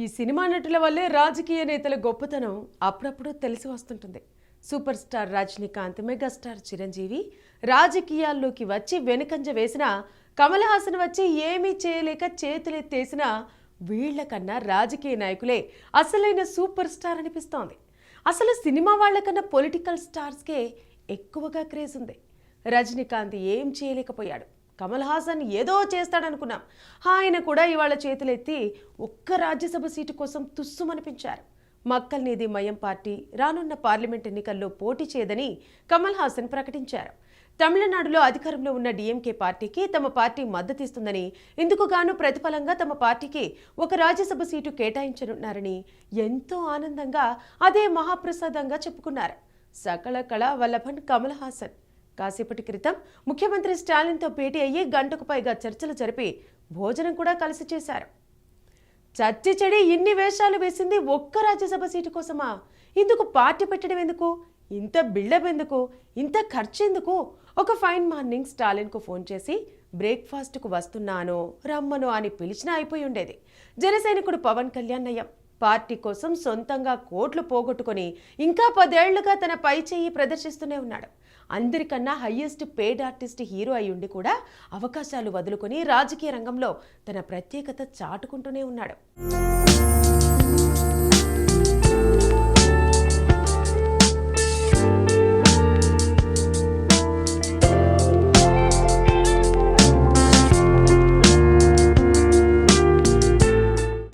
ఈ సినిమా నటుల వల్లే రాజకీయ నేతల గొప్పతనం అప్పుడప్పుడు తెలిసి వస్తుంటుంది. Super star Rajinikanth megastar Chiranjeevi రాజకీయాల్లోకి వచ్చి వెనుకంజ వేసిన కమల్ హాసన్ వచ్చి ఏమీ చేయలేక చేతులెత్తేసిన వీళ్ళకన్నా రాజకీయ నాయకులే అసలైన సూపర్ స్టార్ అనిపిస్తోంది. అసలు సినిమా వాళ్ళకన్నా పొలిటికల్ స్టార్స్కే ఎక్కువగా క్రేజ్ ఉంది. రజనీకాంత్ ఏం చేయలేకపోయాడు. కమల్ హాసన్ ఏదో చేస్తాడనుకున్నాం. ఆయన కూడా ఇవాళ చేతులెత్తి ఒక్క రాజ్యసభ సీటు కోసం తుస్సుమనిపించారు. మక్కల్నిధి మయం పార్టీ రానున్న పార్లమెంట్ ఎన్నికల్లో పోటీ చేయదని కమల్ హాసన్ ప్రకటించారు. తమిళనాడులో అధికారంలో ఉన్న డీఎంకే పార్టీకి తమ పార్టీ మద్దతిస్తుందని ఇందుకు గాను ప్రతిఫలంగా తమ పార్టీకి ఒక రాజ్యసభ సీటు కేటాయించనున్నారని ఎంతో ఆనందంగా అదే మహాప్రసాదంగా చెప్పుకున్నారు. సకల కళా వల్లభన్ కమల్ హాసన్. కాసేపటి క్రితం ముఖ్యమంత్రి స్టాలిన్తో భేటీ అయ్యి గంటకు పైగా చర్చలు జరిపి భోజనం కూడా కలిసి చేశారు. చచ్చి చెడి ఇన్ని వేషాలు వేసింది ఒక్క రాజ్యసభ సీటు కోసమా? ఇందుకు పార్టీ పెట్టడం ఎందుకు? ఇంత బిల్డప్ ఎందుకు? ఇంత ఖర్చు ఎందుకు? ఒక ఫైన్ మార్నింగ్ స్టాలిన్కు ఫోన్ చేసి బ్రేక్ఫాస్ట్కు వస్తున్నాను రమ్మను అని పిలిచినా అయిపోయి ఉండేది. జనసైనికుడు పవన్ కళ్యాణ్ నయం. పార్టీ కోసం సొంతంగా కోట్లు పోగొట్టుకొని ఇంకా పదేళ్ళుగా తన పై చేయి ప్రదర్శిస్తూనే ఉన్నాడు. అందరికన్నా హయ్యెస్ట్ పేడ్ ఆర్టిస్ట్ హీరో అయి ఉండి కూడా అవకాశాలు వదులుకొని రాజకీయ రంగంలో తన ప్రత్యేకత చాటుకుంటూనే ఉన్నాడు.